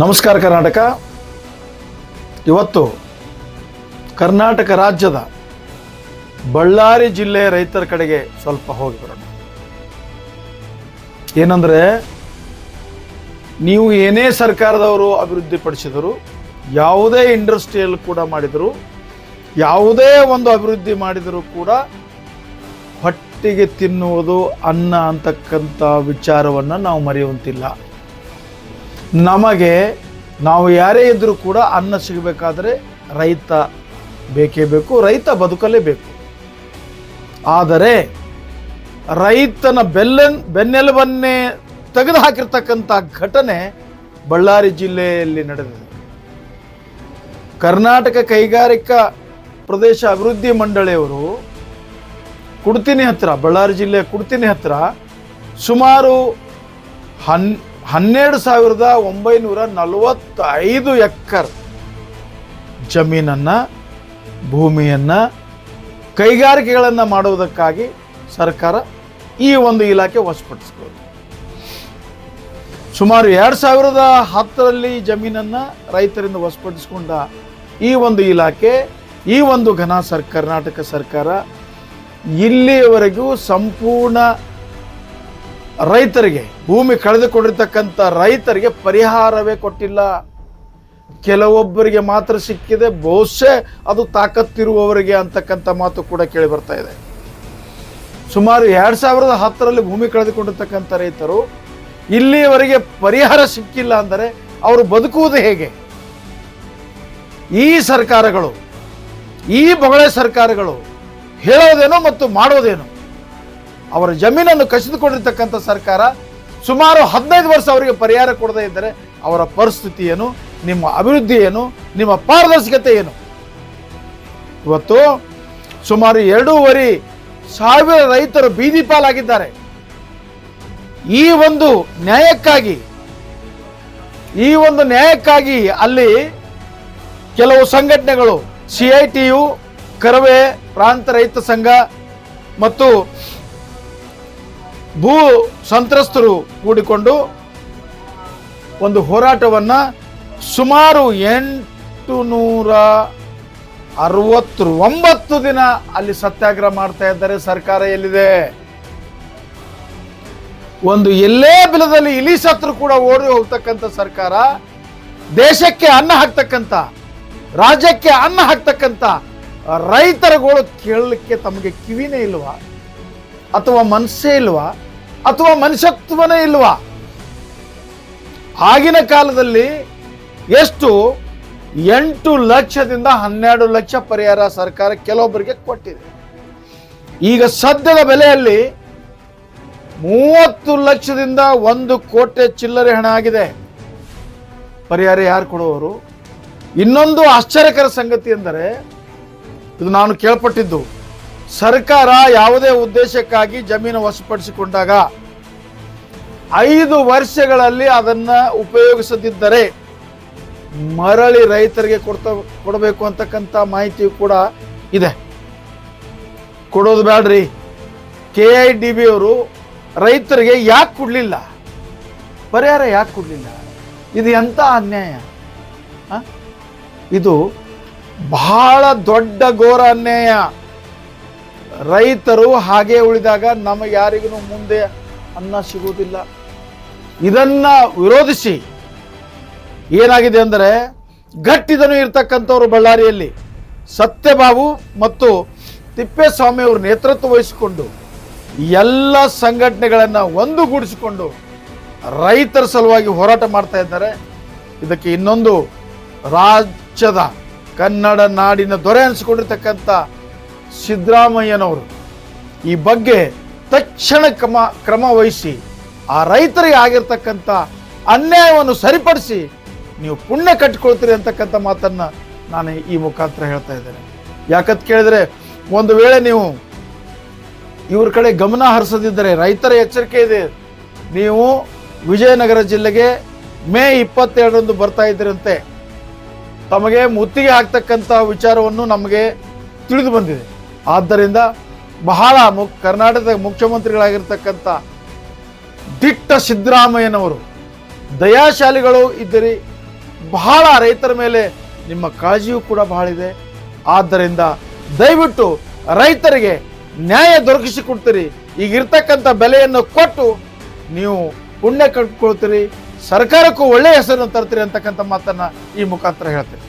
ನಮಸ್ಕಾರ ಕರ್ನಾಟಕ. ಇವತ್ತು ಕರ್ನಾಟಕ ರಾಜ್ಯದ ಬಳ್ಳಾರಿ ಜಿಲ್ಲೆಯ ರೈತರ ಕಡೆಗೆ ಸ್ವಲ್ಪ ಹೋಗಿ ಬರೋಣ. ಏನಂದರೆ, ನೀವು ಏನೇ ಸರ್ಕಾರದವರು ಅಭಿವೃದ್ಧಿಪಡಿಸಿದರು, ಯಾವುದೇ ಇಂಡಸ್ಟ್ರಿಯಲ್ ಕೂಡ ಮಾಡಿದರು, ಯಾವುದೇ ಒಂದು ಅಭಿವೃದ್ಧಿ ಮಾಡಿದರೂ ಕೂಡ ಹೊಟ್ಟಿಗೆ ತಿನ್ನುವುದು ಅನ್ನ ಅಂತಕ್ಕಂಥ ವಿಚಾರವನ್ನು ನಾವು ಮರೆಯುವಂತಿಲ್ಲ. ನಮಗೆ ನಾವು ಯಾರೇ ಇದ್ದರೂ ಕೂಡ ಅನ್ನ ಸಿಗಬೇಕಾದ್ರೆ ರೈತ ಬೇಕೇ ಬೇಕು, ರೈತ ಬದುಕಲೇಬೇಕು ಆದರೆ ರೈತನ ಬೆಲ್ಲನ್, ಬೆನ್ನೆಲುಬನ್ನೇ ತೆಗೆದುಹಾಕಿರ್ತಕ್ಕಂಥ ಘಟನೆ ಬಳ್ಳಾರಿ ಜಿಲ್ಲೆಯಲ್ಲಿ ನಡೆದಿದೆ. ಕರ್ನಾಟಕ ಕೈಗಾರಿಕಾ ಪ್ರದೇಶ ಅಭಿವೃದ್ಧಿ ಮಂಡಳಿಯವರು ಕುಡ್ತಿನಿ ಹತ್ತಿರ ಬಳ್ಳಾರಿ ಜಿಲ್ಲೆಯ ಕುಡ್ತಿನಿ ಹತ್ತಿರ ಸುಮಾರು ಹನ್ ಹನ್ನೆರಡು ಸಾವಿರದ ಒಂಬೈನೂರ ನಲವತ್ತೈದು ಎಕ್ಕರ್ ಜಮೀನನ್ನು, ಭೂಮಿಯನ್ನು, ಕೈಗಾರಿಕೆಗಳನ್ನು ಮಾಡುವುದಕ್ಕಾಗಿ ಸರ್ಕಾರ ಈ ಒಂದು ಇಲಾಖೆ ವಶಪಡಿಸ್ಬೋದು ಸುಮಾರು ಎರಡು ಸಾವಿರದ ಹತ್ತರಲ್ಲಿ ಜಮೀನನ್ನು ರೈತರಿಂದ ವಶಪಡಿಸಿಕೊಂಡ ಈ ಒಂದು ಇಲಾಖೆ, ಈ ಒಂದು ಘನ ಸರ್, ಕರ್ನಾಟಕ ಸರ್ಕಾರ ಇಲ್ಲಿಯವರೆಗೂ ಸಂಪೂರ್ಣ ರೈತರಿಗೆ, ಭೂಮಿ ಕಳೆದುಕೊಂಡಿರ್ತಕ್ಕಂಥ ರೈತರಿಗೆ ಪರಿಹಾರವೇ ಕೊಟ್ಟಿಲ್ಲ. ಕೆಲವೊಬ್ಬರಿಗೆ ಮಾತ್ರ ಸಿಕ್ಕಿದೆ, ಬಹುಶಃ ಅದು ತಾಕತ್ತಿರುವವರಿಗೆ ಅಂತಕ್ಕಂಥ ಮಾತು ಕೂಡ ಕೇಳಿ ಬರ್ತಾ ಇದೆ. ಸುಮಾರು ಎರಡು ಸಾವಿರದ ಹತ್ತರಲ್ಲಿ ಭೂಮಿ ಕಳೆದುಕೊಂಡಿರ್ತಕ್ಕಂಥ ರೈತರು, ಇಲ್ಲಿಯವರೆಗೆ ಪರಿಹಾರ ಸಿಕ್ಕಿಲ್ಲ ಅಂದರೆ ಅವರು ಬದುಕುವುದು ಹೇಗೆ? ಈ ಸರ್ಕಾರಗಳು, ಈ ಬೊಗಳೆ ಸರ್ಕಾರಗಳು ಹೇಳೋದೇನು ಮತ್ತು ಮಾಡೋದೇನು? ಅವರ ಜಮೀನನ್ನು ಕಸಿದುಕೊಂಡಿರ್ತಕ್ಕಂಥ ಸರ್ಕಾರ ಸುಮಾರು ಹದಿನೈದು ವರ್ಷ ಅವರಿಗೆ ಪರಿಹಾರ ಕೊಡದೇ ಇದ್ದರೆ ಅವರ ಪರಿಸ್ಥಿತಿ ಏನು, ನಿಮ್ಮ ಅಭಿವೃದ್ಧಿ ಏನು, ನಿಮ್ಮ ಪಾರದರ್ಶಕತೆ ಏನು? ಇವತ್ತು ಸುಮಾರು ಎರಡೂವರೆ ಸಾವಿರ ರೈತರು ಬೀದಿ ಪಾಲಾಗಿದ್ದಾರೆ. ಈ ಒಂದು ನ್ಯಾಯಕ್ಕಾಗಿ, ಈ ಒಂದು ನ್ಯಾಯಕ್ಕಾಗಿ ಅಲ್ಲಿ ಕೆಲವು ಸಂಘಟನೆಗಳು, C I T U, Karave, ಪ್ರಾಂತ ರೈತ ಸಂಘ ಮತ್ತು ಭೂ ಸಂತ್ರಸ್ತರು ಕೂಡಿಕೊಂಡು ಒಂದು ಹೋರಾಟವನ್ನು ಸುಮಾರು ಎಂಟು ನೂರ ಅರವತ್ತು ಒಂಬತ್ತು ದಿನ ಅಲ್ಲಿ ಸತ್ಯಾಗ್ರಹ ಮಾಡ್ತಾ ಇದ್ದಾರೆ. ಸರ್ಕಾರ ಎಲ್ಲಿದೆ? ಒಂದು ಎಲ್ಲೇ ಬಿಲದಲ್ಲಿ ಇಲಿ ಸತ್ರು ಕೂಡ ಓಡಿ ಹೋಗ್ತಕ್ಕಂಥ ಸರ್ಕಾರ, ದೇಶಕ್ಕೆ ಅನ್ನ ಹಾಕ್ತಕ್ಕಂಥ, ರಾಜ್ಯಕ್ಕೆ ಅನ್ನ ಹಾಕ್ತಕ್ಕಂಥ ರೈತರುಗಳು ಕೇಳಲಿಕ್ಕೆ ತಮಗೆ ಕಿವಿನೇ ಇಲ್ವಾ? ಅಥವಾ ಮನಸ್ಸೇ ಇಲ್ವಾ? ಅಥವಾ ಮನುಷ್ಯತ್ವನೇ ಇಲ್ವಾ? ಆಗಿನ ಕಾಲದಲ್ಲಿ ಎಷ್ಟು ಎಂಟು ಲಕ್ಷದಿಂದ ಹನ್ನೆರಡು ಲಕ್ಷ ಪರಿಹಾರ ಸರ್ಕಾರ ಕೆಲವೊಬ್ಬರಿಗೆ ಕೊಟ್ಟಿದೆ. ಈಗ ಸದ್ಯದ ಬೆಲೆಯಲ್ಲಿ ಮೂವತ್ತು ಲಕ್ಷದಿಂದ ಒಂದು ಕೋಟೆ ಚಿಲ್ಲರೆ ಹಣ ಆಗಿದೆ. ಪರಿಹಾರ ಯಾರು ಕೊಡುವವರು? ಇನ್ನೊಂದು ಆಶ್ಚರ್ಯಕರ ಸಂಗತಿ ಎಂದರೆ, ಇದು ನಾನು ಕೇಳ್ಪಟ್ಟಿದ್ದು ಸರ್ಕಾರ ಯಾವುದೇ ಉದ್ದೇಶಕ್ಕಾಗಿ ಜಮೀನು ವಶಪಡಿಸಿಕೊಂಡಾಗ ಐದು ವರ್ಷಗಳಲ್ಲಿ ಅದನ್ನ ಉಪಯೋಗಿಸದಿದ್ದರೆ ಮರಳಿ ರೈತರಿಗೆ ಕೊಡ್ತಾ ಕೊಡಬೇಕು ಅಂತಕ್ಕಂಥ ಮಾಹಿತಿ ಕೂಡ ಇದೆ. ಕೊಡೋದು ಬೇಡ್ರಿ ಕೆ ಐ ಡಿ ಬಿ ಅವರು ರೈತರಿಗೆ ಯಾಕೆ ಕೊಡಲಿಲ್ಲ? ಪರಿಹಾರ ಯಾಕೆ ಕೊಡಲಿಲ್ಲ? ಇದು ಎಂಥ ಅನ್ಯಾಯ? ಇದು ಬಹಳ ದೊಡ್ಡ ಘೋರ ಅನ್ಯಾಯ. ರೈತರು ಹಾಗೆ ಉಳಿದಾಗ ನಮಗೆ ಯಾರಿಗೂ ಮುಂದೆ ಅನ್ನ ಸಿಗುವುದಿಲ್ಲ. ಇದನ್ನ ವಿರೋಧಿಸಿ ಏನಾಗಿದೆ ಅಂದರೆ ಗಟ್ಟಿದನು ಇರ್ತಕ್ಕಂಥವ್ರು ಬಳ್ಳಾರಿಯಲ್ಲಿ ಸತ್ಯಬಾಬು ಮತ್ತು ತಿಪ್ಪೇಸ್ವಾಮಿ ಅವರು ನೇತೃತ್ವ ವಹಿಸಿಕೊಂಡು ಎಲ್ಲ ಸಂಘಟನೆಗಳನ್ನು ಒಂದುಗೂಡಿಸಿಕೊಂಡು ರೈತರ ಸಲುವಾಗಿ ಹೋರಾಟ ಮಾಡ್ತಾ ಇದ್ದಾರೆ. ಇದಕ್ಕೆ ಇನ್ನೊಂದು ರಾಜ್ಯದ ಕನ್ನಡ ನಾಡಿನ ದೊರೆ ಅನಿಸಿಕೊಂಡಿರ್ತಕ್ಕಂಥ ಸಿದ್ದರಾಮಯ್ಯನವರು ಈ ಬಗ್ಗೆ ತಕ್ಷಣ ಕ್ರಮ ಕ್ರಮ ವಹಿಸಿ ಆ ರೈತರಿಗೆ ಆಗಿರ್ತಕ್ಕಂಥ ಅನ್ಯಾಯವನ್ನು ಸರಿಪಡಿಸಿ ನೀವು ಪುಣ್ಯ ಕಟ್ಟಿಕೊಳ್ತೀರಿ ಅಂತಕ್ಕಂಥ ಮಾತನ್ನು ನಾನು ಈ ಮುಖಾಂತರ ಹೇಳ್ತಾ ಇದ್ದೇನೆ. ಯಾಕಂತ ಕೇಳಿದರೆ ಒಂದು ವೇಳೆ ನೀವು ಇವ್ರ ಕಡೆ ಗಮನ ಹರಿಸದಿದ್ದರೆ ರೈತರ ಎಚ್ಚರಿಕೆ ಇದೆ. ನೀವು ವಿಜಯನಗರ ಜಿಲ್ಲೆಗೆ ಮೇ ಇಪ್ಪತ್ತೆರಡರಂದು ಬರ್ತಾ ಇದ್ದೀರಂತೆ ತಮಗೆ ಮುತ್ತಿಗೆ ಹಾಕ್ತಕ್ಕಂಥ ವಿಚಾರವನ್ನು ನಮಗೆ ತಿಳಿದು ಬಂದಿದೆ. ಆದ್ದರಿಂದ ಬಹಳ ಮು ಕರ್ನಾಟಕದ ಮುಖ್ಯಮಂತ್ರಿಗಳಾಗಿರ್ತಕ್ಕಂಥ ದಿಟ್ಟ ಸಿದ್ದರಾಮಯ್ಯನವರು, ದಯಾಶಾಲಿಗಳು ಇದ್ದಿರಿ, ಬಹಳ ರೈತರ ಮೇಲೆ ನಿಮ್ಮ ಕಾಳಜಿಯೂ ಕೂಡ ಬಹಳ ಇದೆ. ಆದ್ದರಿಂದ ದಯವಿಟ್ಟು ರೈತರಿಗೆ ನ್ಯಾಯ ದೊರಕಿಸಿಕೊಡ್ತೀರಿ. ಈಗಿರ್ತಕ್ಕಂಥ ಬೆಲೆಯನ್ನು ಕೊಟ್ಟು ನೀವು ಪುಣ್ಯ ಕಟ್ಕೊಳ್ತೀರಿ ಸರ್ಕಾರಕ್ಕೂ ಒಳ್ಳೆಯ ಹೆಸರನ್ನು ತರ್ತೀರಿ ಅಂತಕ್ಕಂಥ ಮಾತನ್ನು ಈ ಮುಖಾಂತರ ಹೇಳ್ತೀನಿ.